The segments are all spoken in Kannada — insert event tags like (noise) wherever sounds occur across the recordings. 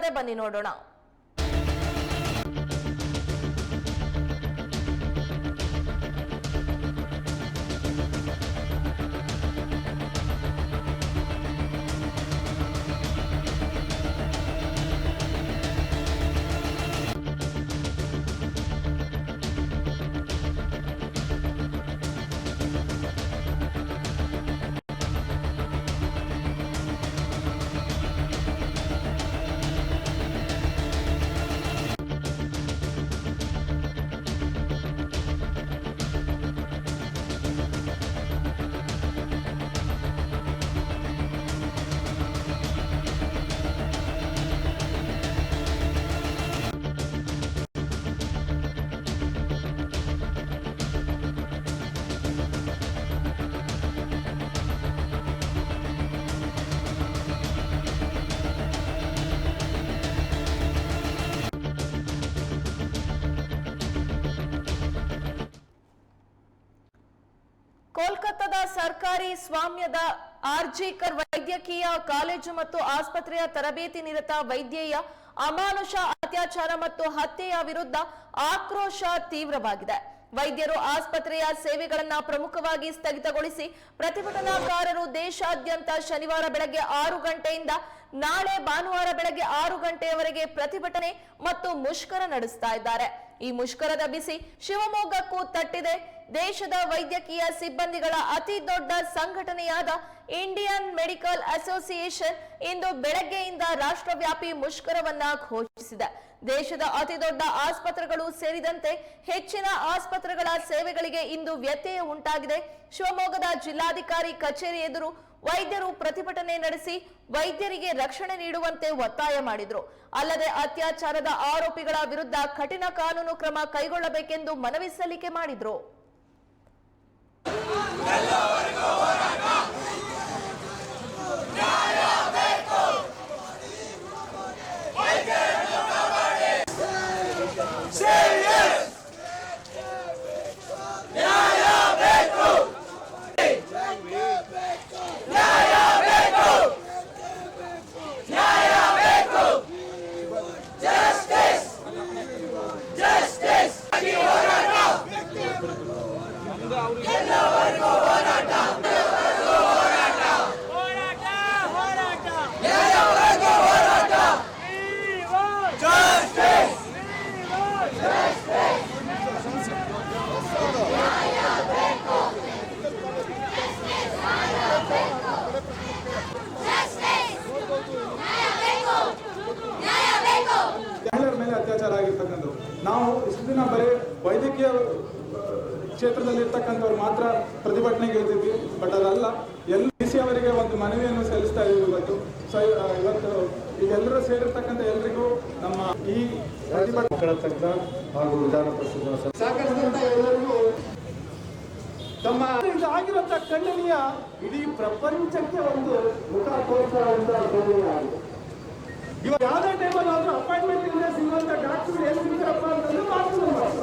ಏನಾಗಿದೆ ಬನ್ನಿ ನೋಡೋಣ. ಕೋಲ್ಕತ್ತಾದ ಸರ್ಕಾರಿ ಸ್ವಾಮ್ಯದ ಆರ್ಜಿಕರ್ ವೈದ್ಯಕೀಯ ಕಾಲೇಜು ಮತ್ತು ಆಸ್ಪತ್ರೆಯ ತರಬೇತಿ ನಿರತ ವೈದ್ಯೆಯ ಅಮಾನುಷ ಅತ್ಯಾಚಾರ ಮತ್ತು ಹತ್ಯೆಯ ವಿರುದ್ಧ ಆಕ್ರೋಶ ತೀವ್ರವಾಗಿದೆ. ವೈದ್ಯರು ಆಸ್ಪತ್ರೆಯ ಸೇವೆಗಳನ್ನ ಪ್ರಮುಖವಾಗಿ ಸ್ಥಗಿತಗೊಳಿಸಿ ಪ್ರತಿಭಟನಾಕಾರರು ದೇಶಾದ್ಯಂತ ಶನಿವಾರ ಬೆಳಗ್ಗೆ ಆರು ಗಂಟೆಯಿಂದ ನಾಳೆ ಭಾನುವಾರ ಬೆಳಗ್ಗೆ ಆರು ಗಂಟೆಯವರೆಗೆ ಪ್ರತಿಭಟನೆ ಮತ್ತು ಮುಷ್ಕರ ನಡೆಸ್ತಾ ಇದ್ದಾರೆ. ಈ ಮುಷ್ಕರದ ಬಿಸಿ ಶಿವಮೊಗ್ಗಕ್ಕೂ ತಟ್ಟಿದೆ. ದೇಶದ ವೈದ್ಯಕೀಯ ಸಿಬ್ಬಂದಿಗಳ ಅತಿ ದೊಡ್ಡ ಸಂಘಟನೆಯಾದ ಇಂಡಿಯನ್ ಮೆಡಿಕಲ್ ಅಸೋಸಿಯೇಷನ್ ಇಂದು ಬೆಳಗ್ಗೆಯಿಂದ ರಾಷ್ಟ್ರವ್ಯಾಪಿ ಮುಷ್ಕರವನ್ನ ಘೋಷಿಸಿದೆ. ದೇಶದ ಅತಿದೊಡ್ಡ ಆಸ್ಪತ್ರೆಗಳು ಸೇರಿದಂತೆ ಹೆಚ್ಚಿನ ಆಸ್ಪತ್ರೆಗಳ ಸೇವೆಗಳಿಗೆ ಇಂದು ವ್ಯತ್ಯಯ ಉಂಟಾಗಿದೆ. ಶಿವಮೊಗ್ಗದ ಜಿಲ್ಲಾಧಿಕಾರಿ ಕಚೇರಿ ಎದುರು ವೈದ್ಯರು ಪ್ರತಿಭಟನೆ ನಡೆಸಿ ವೈದ್ಯರಿಗೆ ರಕ್ಷಣೆ ನೀಡುವಂತೆ ಒತ್ತಾಯ ಮಾಡಿದ್ರು. ಅಲ್ಲದೆ ಅತ್ಯಾಚಾರದ ಆರೋಪಿಗಳ ವಿರುದ್ಧ ಕಠಿಣ ಕಾನೂನು ಕ್ರಮ ಕೈಗೊಳ್ಳಬೇಕೆಂದು ಮನವಿ ಸಲ್ಲಿಕೆ ಮಾಡಿದ್ರು. ಹೋರಾಟ ಅತ್ಯಾಚಾರ ಆಗಿರ್ತಕ್ಕಂಥದ್ದು. ನಾವು ಇಷ್ಟು ದಿನ ಬರೀ ವೈದ್ಯಕೀಯ ಕ್ಷೇತ್ರದಲ್ಲಿ ಇರ್ತಕ್ಕಂಥವ್ರು ಮಾತ್ರ ಪ್ರತಿಭಟನೆಗೆ ಇಳಿದಿದ್ವಿ. ಬಟ್ ಅದಲ್ಲ ಎಲ್ ಡಿ ಸಿ ಅವರಿಗೆ ಒಂದು ಮನವಿಯನ್ನು ಸಲ್ಲಿಸ್ತಾ ಇದ್ದೀವಿ ಇವತ್ತು. ಸೊ ಇವತ್ತು ಈಗೆಲ್ಲರೂ ಸೇರಿರ್ತಕ್ಕಂಥ ಎಲ್ರಿಗೂ ನಮ್ಮ ಈ ಪ್ರತಿಭಟನೆ ಹಾಗೂ ವಿಧಾನ ಪರಿಷತ್ ಎಲ್ಲರಿಗೂ ತಮ್ಮ ಆಗಿರುವಂತಹ ಆಗಿರುವಂತ ಖಂಡನೀಯ ಇಡೀ ಪ್ರಪಂಚಕ್ಕೆ ಒಂದು ಮುಖ ತೋರಿಸುವಂತಹ ಖಂಡನೀಯ ಆಗಿದೆ ಇವಾಗ ಯಾವುದೇ ಟೈಮಲ್ಲಿ ಆದರೂ ಅಪಾಯಿಂಟ್ಮೆಂಟ್ ಇಲ್ಲದೆ ಸಿಗುವಂಥ ಡಾಕ್ಟರ್ ಎಲ್ಲಿ ಸಿಗ್ತಾರಪ್ಪ ಅಂತಂದ್ರೆ ಮಾತ್ರ ಮಾತ್ರ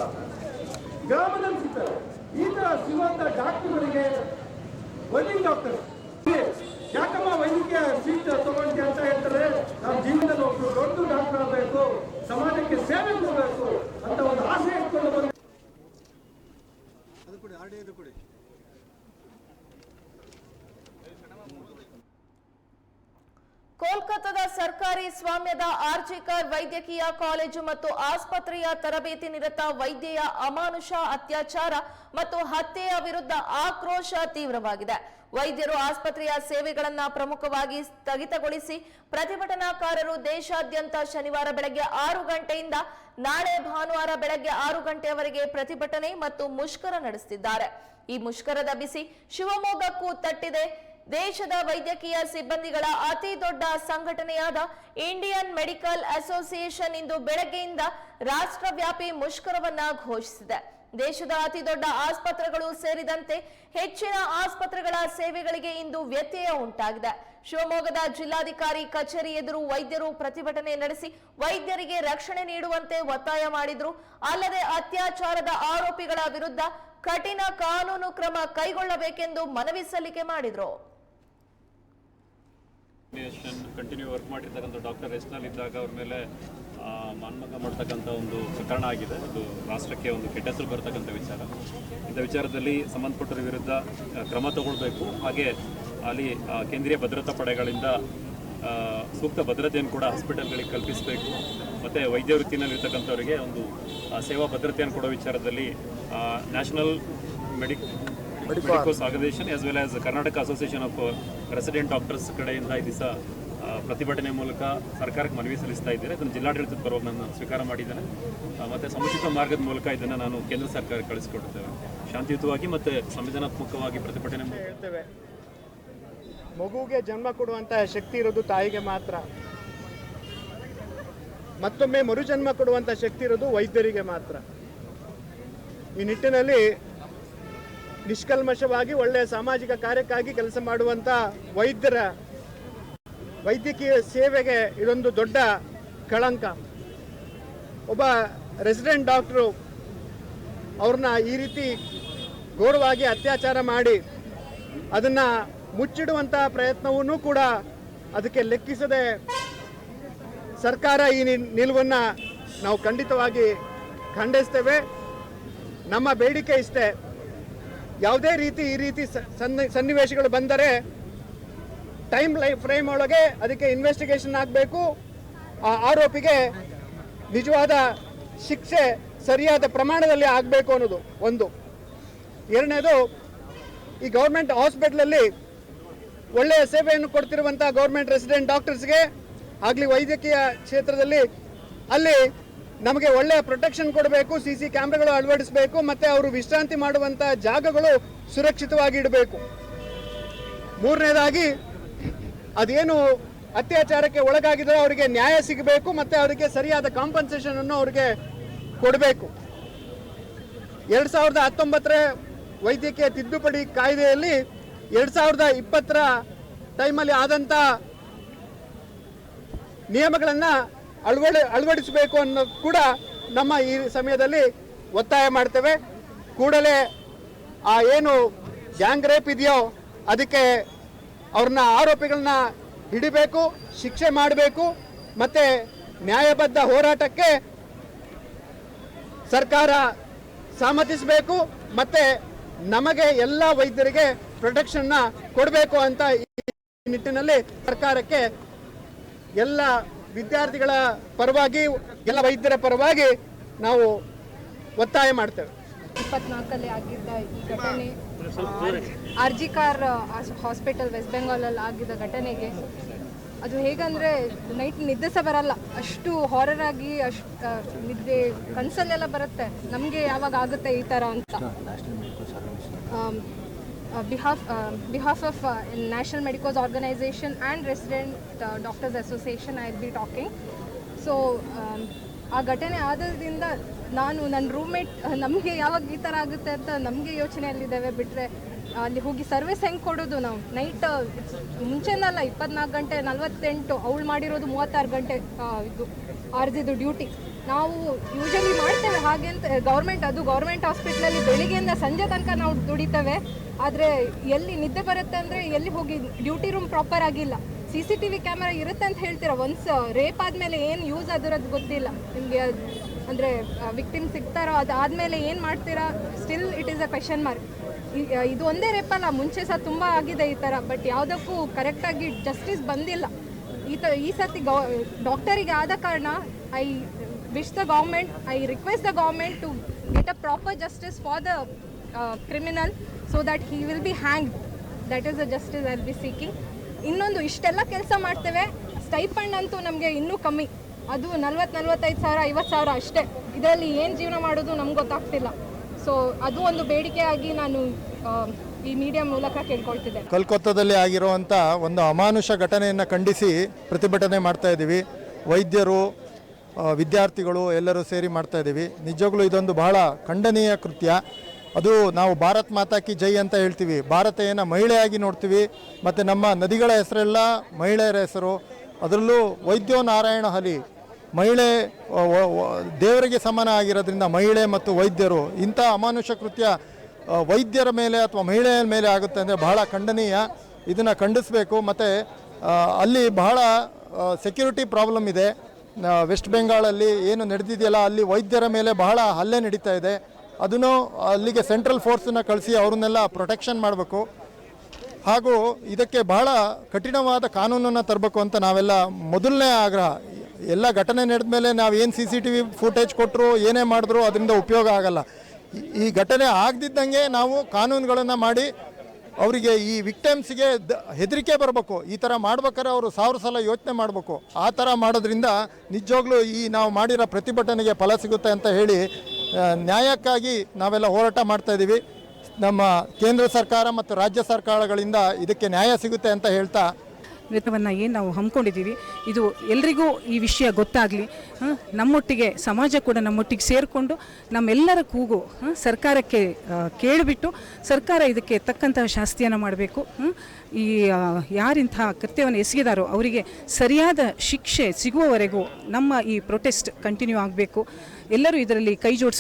ಗ್ರಾಮದಲ್ಲಿ ಸಿಗ್ತಾರೆ. ಈ ಥರ ಸಿಗುವಂಥ ಡಾಕ್ಟರ್ಗಳಿಗೆ ವರ್ಕಿಂಗ್ ಡಾಕ್ಟರ್. ಯಾಕಮ್ಮ ವೈದ್ಯಕೀಯ ಸೀಟ್ ತಗೊಂಡ್ಗೆ ಅಂತ ಹೇಳ್ತಾರೆ? ನಮ್ಮ ಜೀವನದಲ್ಲಿ ಒಬ್ಬರು ದೊಡ್ಡ ಡಾಕ್ಟರ್ ಆಗಬೇಕು, ಸಮಾಜಕ್ಕೆ ಸೇವೆ ಕೊಡಬೇಕು ಅಂತ ಒಂದು ಆಸೆ ಇಟ್ಕೊಂಡು ಬಂದು ಕೋಲ್ಕತ್ತಾದ ಸರ್ಕಾರಿ ಸ್ವಾಮ್ಯದ ಆರ್ಜಿಕರ್ ವೈದ್ಯಕೀಯ ಕಾಲೇಜು ಮತ್ತು ಆಸ್ಪತ್ರೆಯ ತರಬೇತಿ ನಿರತ ವೈದ್ಯೆಯ ಅಮಾನುಷ ಅತ್ಯಾಚಾರ ಮತ್ತು ಹತ್ಯೆಯ ವಿರುದ್ಧ ಆಕ್ರೋಶ ತೀವ್ರವಾಗಿದೆ. ವೈದ್ಯರು ಆಸ್ಪತ್ರೆಯ ಸೇವೆಗಳನ್ನ ಪ್ರಮುಖವಾಗಿ ಸ್ಥಗಿತಗೊಳಿಸಿ ಪ್ರತಿಭಟನಾಕಾರರು ದೇಶಾದ್ಯಂತ ಶನಿವಾರ ಬೆಳಗ್ಗೆ ಆರು ಗಂಟೆಯಿಂದ ನಾಳೆ ಭಾನುವಾರ ಬೆಳಗ್ಗೆ ಆರು ಗಂಟೆಯವರೆಗೆ ಪ್ರತಿಭಟನೆ ಮತ್ತು ಮುಷ್ಕರ ನಡೆಸುತ್ತಿದ್ದಾರೆ ಈ ಮುಷ್ಕರದ ಬಿಸಿ ಶಿವಮೊಗ್ಗಕ್ಕೂ ತಟ್ಟಿದೆ ದೇಶದ ವೈದ್ಯಕೀಯ ಸಿಬ್ಬಂದಿಗಳ ಅತಿ ದೊಡ್ಡ ಸಂಘಟನೆಯಾದ ಇಂಡಿಯನ್ ಮೆಡಿಕಲ್ ಅಸೋಸಿಯೇಷನ್ ಇಂದು ಬೆಳಗ್ಗೆಯಿಂದ ರಾಷ್ಟ್ರವ್ಯಾಪಿ ಮುಷ್ಕರವನ್ನ ಘೋಷಿಸಿದೆ. ದೇಶದ ಅತಿ ದೊಡ್ಡ ಆಸ್ಪತ್ರೆಗಳು ಸೇರಿದಂತೆ ಹೆಚ್ಚಿನ ಆಸ್ಪತ್ರೆಗಳ ಸೇವೆಗಳಿಗೆ ಇಂದು ವ್ಯತ್ಯಯ ಉಂಟಾಗಿದೆ. ಶಿವಮೊಗ್ಗದ ಜಿಲ್ಲಾಧಿಕಾರಿ ಕಚೇರಿ ಎದುರು ವೈದ್ಯರು ಪ್ರತಿಭಟನೆ ನಡೆಸಿ ವೈದ್ಯರಿಗೆ ರಕ್ಷಣೆ ನೀಡುವಂತೆ ಒತ್ತಾಯ ಮಾಡಿದ್ರು. ಅಲ್ಲದೆ ಅತ್ಯಾಚಾರದ ಆರೋಪಿಗಳ ವಿರುದ್ಧ ಕಠಿಣ ಕಾನೂನು ಕ್ರಮ ಕೈಗೊಳ್ಳಬೇಕೆಂದು ಮನವಿ ಸಲ್ಲಿಕೆ ಮಾಡಿದ್ರು. ಕಂಟಿನ್ಯೂ ವರ್ಕ್ ಮಾಡಿರ್ತಕ್ಕಂಥ ಡಾಕ್ಟರ್ ರೆಸ್ಟ್ನಲ್ಲಿ ಇದ್ದಾಗ ಅವ್ರ ಮೇಲೆ ಆ, ಮಾನಭಂಗ ಮಾಡ್ತಕ್ಕಂಥ ಒಂದು ಪ್ರಕರಣ ಆಗಿದೆ. ಅದು ರಾಷ್ಟ್ರಕ್ಕೆ ಒಂದು ಕೆಟ್ಟ ಹೆಸರು ಬರ್ತಕ್ಕಂಥ ವಿಚಾರ. ಇಂಥ ವಿಚಾರದಲ್ಲಿ ಸಂಬಂಧಪಟ್ಟರ ವಿರುದ್ಧ ಕ್ರಮ ತಗೊಳ್ಬೇಕು. ಹಾಗೆ ಅಲ್ಲಿ ಕೇಂದ್ರೀಯ ಭದ್ರತಾ ಪಡೆಗಳಿಂದ ಸೂಕ್ತ ಭದ್ರತೆಯನ್ನು ಕೂಡ ಹಾಸ್ಪಿಟಲ್ಗಳಿಗೆ ಕಲ್ಪಿಸಬೇಕು. ಮತ್ತು ವೈದ್ಯ ವೃತ್ತಿನಲ್ಲಿರ್ತಕ್ಕಂಥವರಿಗೆ ಒಂದು ಸೇವಾ ಭದ್ರತೆಯನ್ನು ಕೊಡೋ ವಿಚಾರದಲ್ಲಿ national medic medicos organisation as well as Karnataka association of resident doctors ಕಡೆಯಿಂದ ಈ ದಿವಸ ಪ್ರತಿಭಟನೆ ಮೂಲಕ ಸರ್ಕಾರಕ್ಕೆ ಮನವಿ ಸಲ್ಲಿಸ್ತಾ ಇದ್ದೇನೆ ಅದನ್ನು ಜಿಲ್ಲಾಡಳಿತದ ಪರವಾಗಿ ನಾನು ಸ್ವೀಕಾರ ಮಾಡಿದ್ದೇನೆ. ಮತ್ತು ಸಮುಚಿತ ಮಾರ್ಗದ ಮೂಲಕ ಇದನ್ನು ನಾನು ಕೇಂದ್ರ ಸರ್ಕಾರಕ್ಕೆ ಕಳಿಸಿಕೊಡ್ತೇವೆ ಶಾಂತಿಯುತವಾಗಿ ಮತ್ತು ಸಂವಿಧಾನಾತ್ಮಕವಾಗಿ ಪ್ರತಿಭಟನೆ ಹೇಳ್ತೇವೆ. ಮಗುವಿಗೆ ಜನ್ಮ ಕೊಡುವಂತಹ ಶಕ್ತಿ ಇರೋದು ತಾಯಿಗೆ ಮಾತ್ರ. ಮತ್ತೊಮ್ಮೆ ಮರುಜನ್ಮ ಕೊಡುವಂತಹ ಶಕ್ತಿ ಇರೋದು ವೈದ್ಯರಿಗೆ ಮಾತ್ರ. ಈ ನಿಟ್ಟಿನಲ್ಲಿ ನಿಷ್ಕಲ್ಮಶವಾಗಿ ಒಳ್ಳೆಯ ಸಾಮಾಜಿಕ ಕಾರ್ಯಕ್ಕಾಗಿ ಕೆಲಸ ಮಾಡುವಂಥ ವೈದ್ಯರ ವೈದ್ಯಕೀಯ ಸೇವೆಗೆ ಇದೊಂದು ದೊಡ್ಡ ಕಳಂಕ. ಒಬ್ಬ ರೆಸಿಡೆಂಟ್ ಡಾಕ್ಟ್ರು ಅವ್ರನ್ನ ಈ ರೀತಿ ಘೋರವಾಗಿ ಅತ್ಯಾಚಾರ ಮಾಡಿ ಅದನ್ನು ಮುಚ್ಚಿಡುವಂಥ ಪ್ರಯತ್ನವನ್ನೂ ಕೂಡ ಅದಕ್ಕೆ ಲೆಕ್ಕಿಸದೆ ಸರ್ಕಾರ ಈ ನಿಲುವನ್ನ ನಾವು ಖಂಡಿತವಾಗಿ ಖಂಡಿಸ್ತೇವೆ. ನಮ್ಮ ಬೇಡಿಕೆ ಇಷ್ಟೇ. ಯಾವುದೇ ರೀತಿ ಈ ರೀತಿ ಸನ್ನಿವೇಶಗಳು ಬಂದರೆ ಟೈಮ್ ಲೈಫ್ ಫ್ರೇಮ್ ಒಳಗೆ ಅದಕ್ಕೆ ಇನ್ವೆಸ್ಟಿಗೇಷನ್ ಆಗಬೇಕು. ಆ ಆರೋಪಿಗೆ ನಿಜವಾದ ಶಿಕ್ಷೆ ಸರಿಯಾದ ಪ್ರಮಾಣದಲ್ಲಿ ಆಗಬೇಕು ಅನ್ನೋದು ಒಂದು. ಎರಡನೇದು, ಈ ಗೌರ್ಮೆಂಟ್ ಹಾಸ್ಪಿಟ್ಲಲ್ಲಿ ಒಳ್ಳೆಯ ಸೇವೆಯನ್ನು ಕೊಡ್ತಿರುವಂಥ ಗೌರ್ಮೆಂಟ್ ರೆಸಿಡೆಂಟ್ ಡಾಕ್ಟರ್ಸ್ಗೆ ಆಗಲಿ ವೈದ್ಯಕೀಯ ಕ್ಷೇತ್ರದಲ್ಲಿ ಅಲ್ಲಿ ನಮಗೆ ಒಳ್ಳೆಯ ಪ್ರೊಟೆಕ್ಷನ್ ಕೊಡಬೇಕು ಸಿ ಸಿ ಕ್ಯಾಮ್ರಾಗಳು ಅಳವಡಿಸಬೇಕು, ಮತ್ತು ಅವರು ವಿಶ್ರಾಂತಿ ಮಾಡುವಂಥ ಜಾಗಗಳು ಸುರಕ್ಷಿತವಾಗಿ ಇಡಬೇಕು. ಮೂರನೇದಾಗಿ, ಅದೇನು ಅತ್ಯಾಚಾರಕ್ಕೆ ಒಳಗಾಗಿದ್ರೆ ಅವರಿಗೆ ನ್ಯಾಯ ಸಿಗಬೇಕು, ಮತ್ತು ಅವರಿಗೆ ಸರಿಯಾದ ಕಾಂಪನ್ಸೇಷನನ್ನು ಅವರಿಗೆ ಕೊಡಬೇಕು. ಎರಡು ಸಾವಿರದ ಹತ್ತೊಂಬತ್ತರ ವೈದ್ಯಕೀಯ ತಿದ್ದುಪಡಿ ಕಾಯ್ದೆಯಲ್ಲಿ ಎರಡು ಸಾವಿರದ ಇಪ್ಪತ್ತರ ಟೈಮಲ್ಲಿ ಆದಂಥ ನಿಯಮಗಳನ್ನು ಅಳವಡಿ, ಅಳವಡಿಸಬೇಕು ಅನ್ನೋದು ಕೂಡ ನಮ್ಮ ಈ ಸಮಯದಲ್ಲಿ ಒತ್ತಾಯ ಮಾಡ್ತೇವೆ. ಕೂಡಲೇ ಆ ಏನು ಗ್ಯಾಂಗ್ ರೇಪ್ ಇದೆಯೋ ಅದಕ್ಕೆ ಅವ್ರನ್ನ ಆರೋಪಿಗಳನ್ನ ಹಿಡಿಬೇಕು, ಶಿಕ್ಷೆ ಮಾಡಬೇಕು, ಮತ್ತು ನ್ಯಾಯಬದ್ಧ ಹೋರಾಟಕ್ಕೆ ಸರ್ಕಾರ ಸಮ್ಮತಿಸಬೇಕು, ಮತ್ತೆ ನಮಗೆ ಎಲ್ಲ ವೈದ್ಯರಿಗೆ ಪ್ರೊಟೆಕ್ಷನ್ನ ಕೊಡಬೇಕು ಅಂತ ಈ ನಿಟ್ಟಿನಲ್ಲಿ ಸರ್ಕಾರಕ್ಕೆ ಎಲ್ಲ ವಿದ್ಯಾರ್ಥಿಗಳ ಪರವಾಗಿ ಎಲ್ಲ ವೈದ್ಯರ ಪರವಾಗಿ ನಾವು ಒತ್ತಾಯ ಮಾಡ್ತೇವೆ. ಇಪ್ಪತ್ನಾಲ್ಕಲ್ಲಿ ಆಗಿದ್ದ ಈ ಘಟನೆ ಅರ್ಜಿಕಾರ್ ಜಿ ಕಾರ್ ಹಾಸ್ಪಿಟಲ್ ವೆಸ್ಟ್ ಬೆಂಗಾಲಲ್ಲಿ ಆಗಿದ್ದ ಘಟನೆಗೆ ಅದು ಹೇಗಂದ್ರೆ ನೈಟ್ ನಿದ್ದೆ ಸಹ ಬರಲ್ಲ. ಅಷ್ಟು ಹಾರರ್ ಆಗಿ ಅಷ್ಟು ನಿದ್ದೆ ಕನಸಲ್ಲೆಲ್ಲ ಬರುತ್ತೆ. ನಮಗೆ ಯಾವಾಗ ಆಗುತ್ತೆ ಈ ಥರ ಅಂತ. Behalf behalf of national medicos organisation and resident doctors association I'll be talking so ಆ ಘಟನೆ ಆದದಿಂದ ನಾನು ನನ್ನ ರೂಮ್ಮೇಟ್ (laughs) ನಮಗೆ ಯಾವಾಗ ಈ ಥರ ಆಗುತ್ತೆ ಅಂತ ನಮಗೆ ಯೋಚನೆಯಲ್ಲಿದ್ದೇವೆ ಬಿಟ್ಟರೆ ಅಲ್ಲಿ ಹೋಗಿ ಸರ್ವಿಸ್ ಹೆಂಗೆ ಕೊಡೋದು ನಾವು? ನೈಟ್ ಮುಂಚೆನಲ್ಲ ಇಪ್ಪತ್ನಾಲ್ಕು ಗಂಟೆ ನಲ್ವತ್ತೆಂಟು, ಅವಳು ಮಾಡಿರೋದು ಮೂವತ್ತಾರು ಗಂಟೆ ಇದು, ಆರ್ಜಿದು ಡ್ಯೂಟಿ ನಾವು ಯೂಶಲಿ ಮಾಡ್ತೇವೆ ಹಾಗೆ ಅಂತ ಗೌರ್ಮೆಂಟ್ ಅದು ಗೌರ್ಮೆಂಟ್ ಹಾಸ್ಪಿಟ್ಲಲ್ಲಿ ಬೆಳಿಗ್ಗೆಯಿಂದ ಸಂಜೆ ತನಕ ನಾವು ದುಡಿತೇವೆ. ಆದರೆ ಎಲ್ಲಿ ನಿದ್ದೆ ಬರುತ್ತೆ ಅಂದರೆ ಎಲ್ಲಿ ಹೋಗಿ ಡ್ಯೂಟಿ ರೂಮ್ ಪ್ರಾಪರ್ ಆಗಿಲ್ಲ. C C T V camera ಇರುತ್ತೆ ಅಂತ ಹೇಳ್ತೀರಾ? ಒನ್ಸ್ ರೇಪ್ ಆದಮೇಲೆ ಏನು ಯೂಸ್ ಆಗಿರೋದು ಗೊತ್ತಿಲ್ಲ. ನಿಮಗೆ ಅಂದರೆ ವಿಕ್ಟಿಮ್ ಸಿಗ್ತಾರೋ ಅದು ಆದಮೇಲೆ ಏನು ಮಾಡ್ತೀರಾ? Still it is a question mark ಇದು ಒಂದೇ ರೇಪ್ ಅಲ್ಲ, ಮುಂಚೆ ಸಹ ತುಂಬ ಆಗಿದೆ ಈ ಥರ ಬಟ್ ಯಾವುದಕ್ಕೂ ಕರೆಕ್ಟಾಗಿ ಜಸ್ಟಿಸ್ ಬಂದಿಲ್ಲ. ಈ ತ, ಈ ಸರ್ತಿ ಗೌ ಡಾಕ್ಟರಿಗೆ ಆದ ಕಾರಣ I wish the government I request the government to a a proper justice for the criminal so that he will be hang That is the justice I'll be seeking. ಇನ್ನೊಂದು, ಇಷ್ಟೆಲ್ಲ ಕೆಲಸ ಮಾಡ್ತೇವೆ. ಸ್ಟೈಪಂಡ್ ಅಂತೂ ನಮಗೆ ಇನ್ನೂ ಕಮ್ಮಿ. ಅದು ನಲ್ವತ್ತು ನಲ್ವತ್ತೈದು ಸಾವಿರ, ಐವತ್ತು ಸಾವಿರ ಅಷ್ಟೇ. ಇದರಲ್ಲಿ ಏನು ಜೀವನ ಮಾಡೋದು ನಮ್ಗೆ ಗೊತ್ತಾಗ್ತಿಲ್ಲ. ಸೊ ಅದು ಒಂದು ಬೇಡಿಕೆಯಾಗಿ ನಾನು ಈ ಮೀಡಿಯಾ ಮೂಲಕ ಕೇಳ್ಕೊಳ್ತಿದ್ದೆ ಕಲ್ಕತ್ತಾದಲ್ಲಿ ಆಗಿರುವಂಥ ಒಂದು ಅಮಾನುಷ ಘಟನೆಯನ್ನು ಖಂಡಿಸಿ ಪ್ರತಿಭಟನೆ ಮಾಡ್ತಾ ಇದ್ದೀವಿ ವೈದ್ಯರು ವಿದ್ಯಾರ್ಥಿಗಳು ಎಲ್ಲರೂ ಸೇರಿ ಮಾಡ್ತಾ ಇದ್ದೀವಿ. ನಿಜವಾಗ್ಲೂ ಇದೊಂದು ಬಹಳ ಖಂಡನೀಯ ಕೃತ್ಯ. ಅದು ನಾವು ಭಾರತ್ ಮಾತಾ ಕಿ ಜೈ ಅಂತ ಹೇಳ್ತೀವಿ. ಭಾರತೆಯನ್ನು ಮಹಿಳೆಯಾಗಿ ನೋಡ್ತೀವಿ. ಮತ್ತು ನಮ್ಮ ನದಿಗಳ ಹೆಸರೆಲ್ಲ ಮಹಿಳೆಯರ ಹೆಸರು. ಅದರಲ್ಲೂ ವೈದ್ಯೋ ನಾರಾಯಣ ಹಲಿ, ಮಹಿಳೆ ದೇವರಿಗೆ ಸಮಾನ ಆಗಿರೋದ್ರಿಂದ ಮಹಿಳೆ ಮತ್ತು ವೈದ್ಯರು. ಇಂಥ ಅಮಾನುಷ ಕೃತ್ಯ ವೈದ್ಯರ ಮೇಲೆ ಅಥವಾ ಮಹಿಳೆಯರ ಮೇಲೆ ಆಗುತ್ತೆ ಅಂದರೆ ಬಹಳ ಖಂಡನೀಯ. ಇದನ್ನು ಖಂಡಿಸಬೇಕು. ಮತ್ತು ಅಲ್ಲಿ ಬಹಳ ಸೆಕ್ಯೂರಿಟಿ ಪ್ರಾಬ್ಲಮ್ ಇದೆ. ವೆಸ್ಟ್ ಬೆಂಗಾಳಲ್ಲಿ ಏನು ನಡೆದಿದೆಯಲ್ಲ, ಅಲ್ಲಿ ವೈದ್ಯರ ಮೇಲೆ ಬಹಳ ಹಲ್ಲೆ ನಡೀತಾ ಇದೆ. ಅದನ್ನು ಅಲ್ಲಿಗೆ ಸೆಂಟ್ರಲ್ ಫೋರ್ಸನ್ನು ಕಳಿಸಿ ಅವ್ರನ್ನೆಲ್ಲ ಪ್ರೊಟೆಕ್ಷನ್ ಮಾಡಬೇಕು. ಹಾಗೂ ಇದಕ್ಕೆ ಬಹಳ ಕಠಿಣವಾದ ಕಾನೂನನ್ನು ತರಬೇಕು ಅಂತ ನಾವೆಲ್ಲ ಮೊದಲನೇ ಆಗ್ರಹ. ಎಲ್ಲ ಘಟನೆ ನಡೆದ ಮೇಲೆ ನಾವು ಏನು C C T V footage ಕೊಟ್ಟರು ಏನೇ ಮಾಡಿದ್ರು, ಅದರಿಂದ ಉಪಯೋಗ ಆಗಲ್ಲ. ಈ- ಘಟನೆ ಆಗದಿದ್ದಂಗೆ ನಾವು ಕಾನೂನುಗಳನ್ನು ಮಾಡಿ ಅವರಿಗೆ ಈ ವಿಕ್ಟಮ್ಸ್ಗೆ ಹೆದರಿಕೆ ಬರಬೇಕು. ಈ ಥರ ಮಾಡ್ಬೇಕಾದ್ರೆ ಅವರು ಸಾವಿರ ಸಲ ಯೋಚನೆ ಮಾಡಬೇಕು. ಆ ಥರ ಮಾಡೋದ್ರಿಂದ ನಿಜವಾಗ್ಲೂ ಈ ನಾವು ಮಾಡಿರೋ ಪ್ರತಿಭಟನೆಗೆ ಫಲ ಸಿಗುತ್ತೆ ಅಂತ ಹೇಳಿ ನ್ಯಾಯಕ್ಕಾಗಿ ನಾವೆಲ್ಲ ಹೋರಾಟ ಮಾಡ್ತಾ ಇದ್ದೀವಿ ನಮ್ಮ ಕೇಂದ್ರ ಸರ್ಕಾರ ಮತ್ತು ರಾಜ್ಯ ಸರ್ಕಾರಗಳಿಂದ ಇದಕ್ಕೆ ನ್ಯಾಯ ಸಿಗುತ್ತೆ ಅಂತ ಹೇಳ್ತಾ ನೃತ್ಯವನ್ನು ಏನು ನಾವು ಹಮ್ಮಿಕೊಂಡಿದ್ದೀವಿ, ಇದು ಎಲ್ರಿಗೂ ಈ ವಿಷಯ ಗೊತ್ತಾಗಲಿ ನಮ್ಮೊಟ್ಟಿಗೆ ಸಮಾಜ ಕೂಡ ನಮ್ಮೊಟ್ಟಿಗೆ ಸೇರಿಕೊಂಡು ನಮ್ಮೆಲ್ಲರ ಕೂಗು ಸರ್ಕಾರಕ್ಕೆ ಕೇಳಿಬಿಟ್ಟು ಸರ್ಕಾರ ಇದಕ್ಕೆ ತಕ್ಕಂತಹ ಶಾಸ್ತಿಯನ್ನು ಮಾಡಬೇಕು ಈ ಯಾರಿಂತಹ ಕೃತ್ಯವನ್ನು ಎಸಗಿದಾರೋ ಅವರಿಗೆ ಸರಿಯಾದ ಶಿಕ್ಷೆ ಸಿಗುವವರೆಗೂ ನಮ್ಮ ಈ ಪ್ರೊಟೆಸ್ಟ್ ಕಂಟಿನ್ಯೂ ಆಗಬೇಕು. ಎಲ್ಲರೂ ಇದರಲ್ಲಿ ಕೈ ಜೋಡಿಸ್